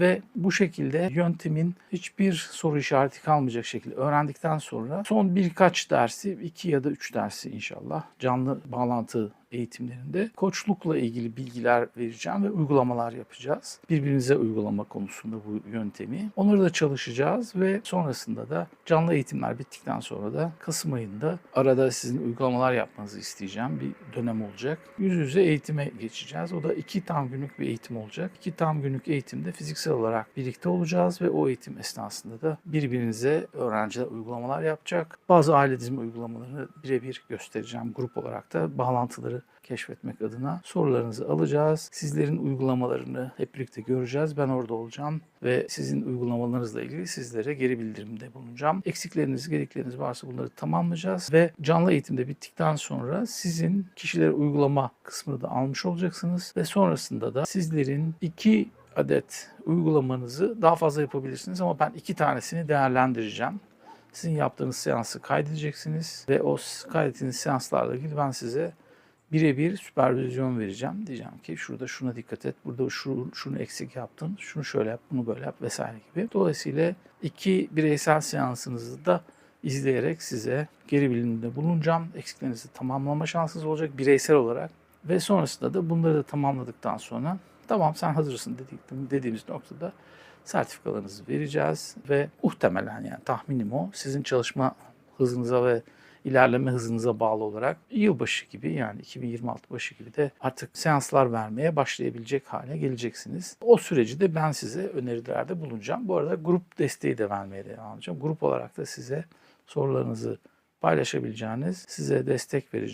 ve bu şekilde yöntemin hiçbir soru işareti kalmayacak şekilde öğrendikten sonra son birkaç dersi, iki ya da üç dersi inşallah canlı bağlantı eğitimlerinde koçlukla ilgili bilgiler vereceğim ve uygulamalar yapacağız. Birbirinize uygulama konusunda bu yöntemi. Onları da çalışacağız ve sonrasında da canlı eğitimler bittikten sonra da Kasım ayında arada sizin uygulamalar yapmanızı isteyeceğim bir dönem olacak. Yüz yüze eğitime geçeceğiz. O da iki tam günlük bir eğitim olacak. İki tam günlük eğitimde fiziksel olarak birlikte olacağız ve o eğitim esnasında da birbirinize öğrenciler uygulamalar yapacak. Bazı aile dizimi uygulamalarını birebir göstereceğim. Grup olarak da bağlantıları keşfetmek adına sorularınızı alacağız. Sizlerin uygulamalarını hep birlikte göreceğiz. Ben orada olacağım ve sizin uygulamalarınızla ilgili sizlere geri bildirimde bulunacağım. Eksikleriniz, gedikleriniz varsa bunları tamamlayacağız ve canlı eğitimde bittikten sonra sizin kişilere uygulama kısmını da almış olacaksınız ve sonrasında da sizlerin iki adet uygulamanızı daha fazla yapabilirsiniz ama ben iki tanesini değerlendireceğim. Sizin yaptığınız seansı kaydedeceksiniz ve o kaydettiğiniz seanslarla ilgili ben size birebir süpervizyon vereceğim. Diyeceğim ki şurada şuna dikkat et, burada şu, şunu eksik yaptın, şunu şöyle yap, bunu böyle yap vesaire gibi. Dolayısıyla iki bireysel seansınızı da izleyerek size geri bildirimde bulunacağım. Eksiklerinizi tamamlama şansınız olacak bireysel olarak. Ve sonrasında da bunları da tamamladıktan sonra tamam sen hazırsın dedik, dediğimiz noktada sertifikalarınızı vereceğiz ve muhtemelen yani tahminim o sizin çalışma hızınıza ve ilerleme hızınıza bağlı olarak yılbaşı gibi yani 2026 başı gibi de artık seanslar vermeye başlayabilecek hale geleceksiniz. O süreci de ben size önerilerde bulunacağım. Bu arada grup desteği de vermeye devam edeceğim. Grup olarak da size sorularınızı paylaşabileceğiniz, size destek vereceğim.